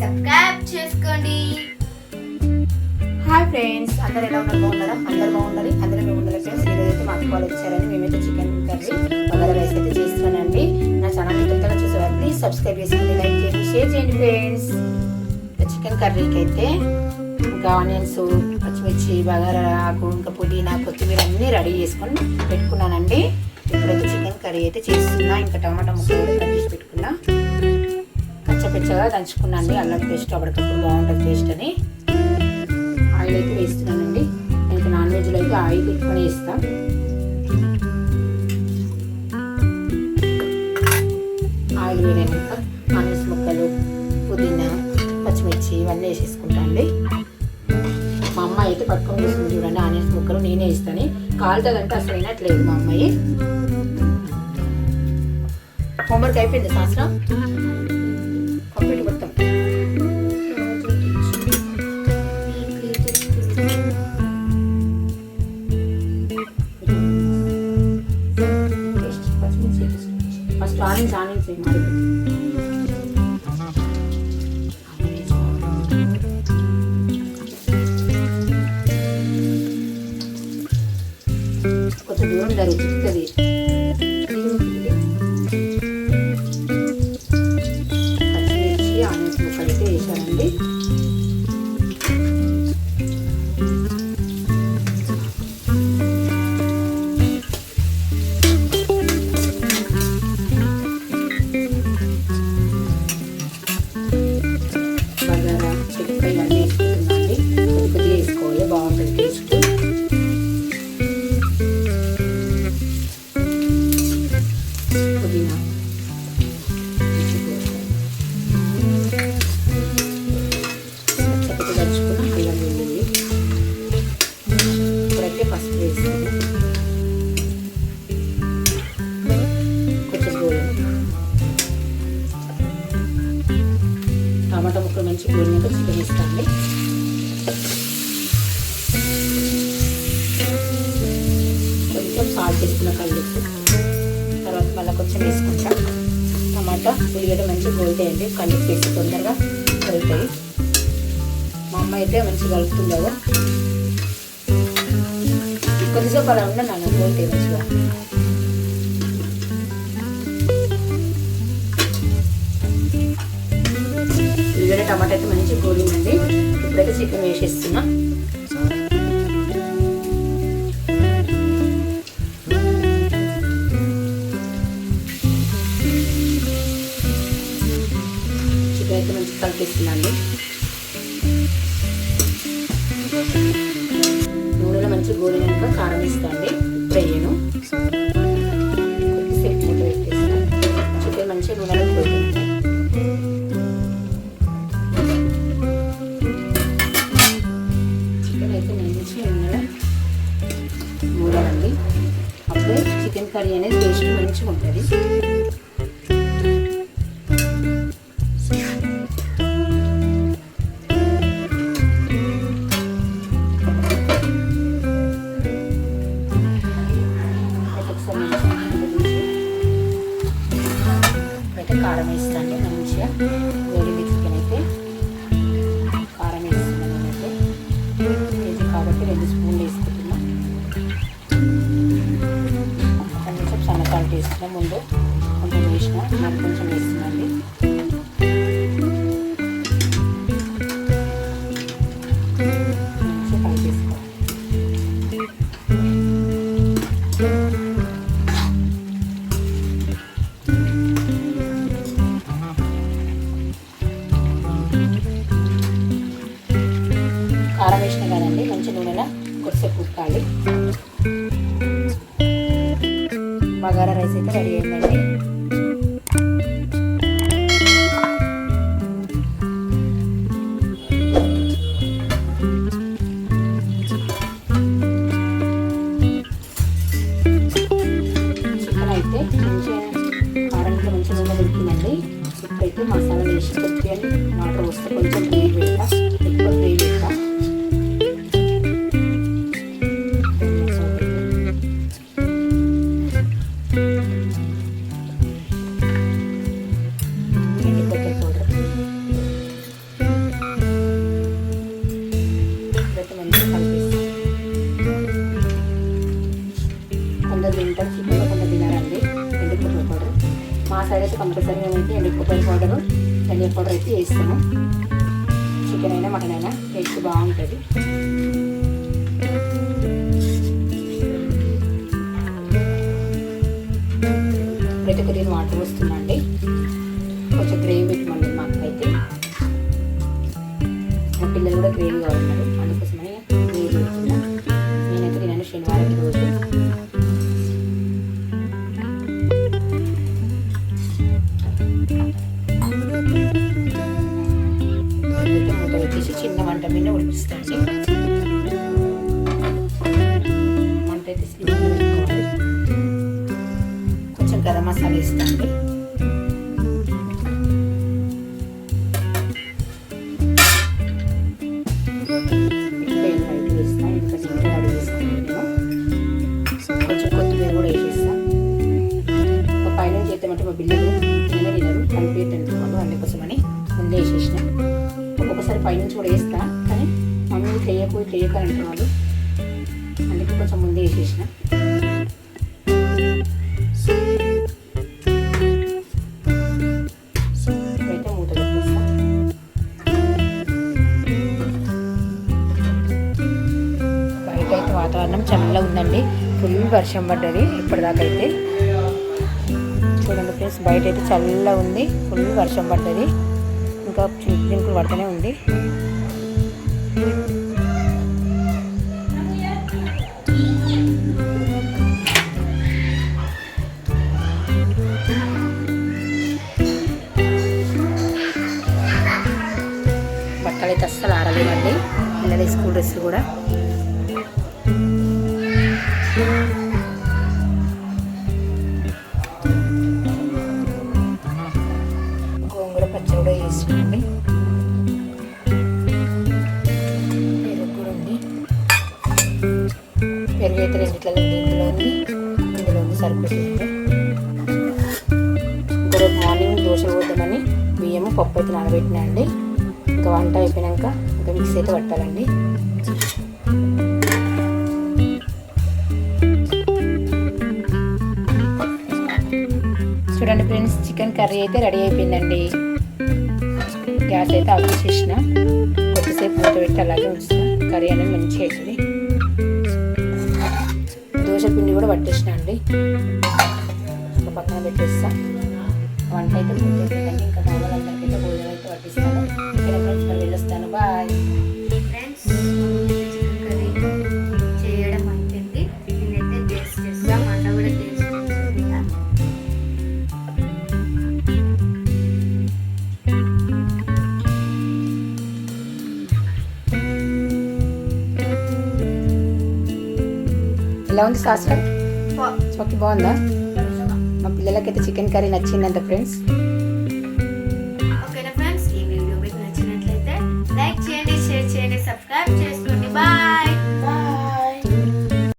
Subscribe చేసుకోండి. Hi friends అందరు ఎలా ఉన్నారు? బాగున్నారా? అందరు బాగుండాలి. అందరూ బాగుండాలి ఫ్రెండ్స్ ఈరోజు అయితే మా వాళ్ళు వచ్చారని మేమైతే చికెన్ కర్రీ బంగాళ రైస్ అయితే చేస్తున్నానండి. నా ఛానల్ కొత్తగా చూసేవారు ప్లీజ్ సబ్స్క్రైబ్ చేసుకోండి లైక్ చేయండి షేర్ చేయండి ఫ్రెండ్స్ చికెన్ కర్రీకి అయితే ఇంకా ఆనియన్స్ పచ్చిమిర్చి బగారా ఆకు ఇంకా పుదీనా కొత్తిమీర అన్నీ రెడీ చేసుకొని పెట్టుకున్నానండి. ఇప్పుడైతే చికెన్ కర్రీ అయితే చేస్తున్నా. ఇంకా టమాటా ముక్కలు కట్ చేసి పెట్టుకున్నా. పచ్చపచ్చగా దంచుకున్నాను. అల్లం పేస్ట్ అప్పటికప్పుడు బాగుంటుంది పేస్ట్ అని. ఆయిల్ అయితే వేస్తున్నానండి. నేను నాన్ వెజ్లో అయితే ఆయిల్ ఎక్కువనే ఇస్తాను ఆయిల్ వేయడానికి ఆనియన్స్ ముక్కలు పుదీనా పచ్చిమిర్చి ఇవన్నీ వేసేసుకుంటా అండి. మా అమ్మాయి అయితే పట్టుకొని వేస్తుంది చూడండి. ఆనియన్స్ ముక్కలు నేనే ఇస్తాను కాలుతుందంటే అసలు వినట్లేదు మా అమ్మాయి. హోంవర్క్ అయిపోయింది సంవత్సరం? ఆనియన్స్ ఆనియన్స్ మరి కొంత దూరం జరుగుతుంది టమాటా ముక్కలు మంచి గోలినాక చికెన్ ఇస్తాను కొంచెం సాల్ట్ వేసుకున్న కళ్ళు. తర్వాత మళ్ళీ కొంచెం వేసుకుంటా. టమాటా ఉల్లిగడ్డ మంచి గోల్తాయండి కళ్ళు వేసి తొందరగా గోలుతాయి మా అమ్మ అయితే మంచిగా కలుపుతుండవు. కొద్దిసేపు అలా ఉన్నా నాన్న గోల్తాయి మంచిగా. ఉల్లిగడ్డ టమాటా అయితే మంచి గోలిందండి. ఇప్పుడైతే చికెన్ వేసేస్తున్నా. చికెన్ అయితే మంచి కలిపిస్తున్నాను. నూనెలో మంచి గోలినాక కారం ఇస్తాండి ఇప్పుడు వేయను. కర్రీ అనేది టేస్ట్ మంచిగా ఉంటుంది. కారం వేస్తాను మంచిగా. వేసిన ముందు కొంచెం వేసిన మరి కొంచెం వేస్తున్నాండి సైడ్ మసాలా వేసి కొద్దిగా వాటర్ వస్తే కొంచెం గ్రేవీ పెట్టా ఎక్కువ గ్రేవీ పెట్టా అందరు తింటారు చికెన్ కొంత తినారండి ఎందుకు మా సైడ్ అయితే కంపల్సరీ ధనియా పౌడర్ అయితే వేస్తాను. చికెన్ అయినా మటన్ అయినా టేస్ట్ బాగుంటుంది. ప్రతి ఒక్కరిని వాటర్ వస్తున్నాను కొంచెం ఫుల్ వర్షం పడ్డది ఇప్పటిదాకా అయితే చూడండి ప్లేస్ బయట అయితే చల్లగా ఉంది ఫుల్ వర్షం పడ్డది. ఇంకా చినుకులు పడుతూనే ఉంది. బట్టలు అయితే అస్సలు ఆరలేవండి. పిల్లల స్కూల్ డ్రెస్సులు కూడా. గోంగూర పచ్చడి కూడా వేసుకోండి పెరుగు కూడా ఉంది. పెరుగు అయితే రెండిట్లలో ఉంది ఇందులో ఉంది. ఇందులో ఉంది సరిపోతుంది ఇంకా మార్నింగ్ దోశ పోద్దామని బియ్యము పప్పు అయితే నానబెట్టినా అండి. ఇంకా వంట అయిపోయాక ఇంకా మిక్స్ అయితే పట్టాలండి. చికెన్ కర్రీ అయితే రెడీ అయిపోయిందండి. గ్యాస్ అయితే ఆఫ్ చేసిన కొద్దిసేపు మూత పెట్టి అలాగే ఉంచిన కర్రీ అనేది మంచిగా అవుతుంది దోశ పిండి కూడా పట్టేసిన అండి. ఒక పక్కన పెట్టేస్తా. వంట అయితే ఇంకా మా భోజనం అయితే పట్టిస్తాను ఇక్కడ వెళ్ళొస్తాను. బాయ్. ఎలా ఉంది శాస్త్రం చోకి బాగుందా? మా పిల్లలకైతే చికెన్ కర్రీ నచ్చిందంట ఫ్రెండ్స్.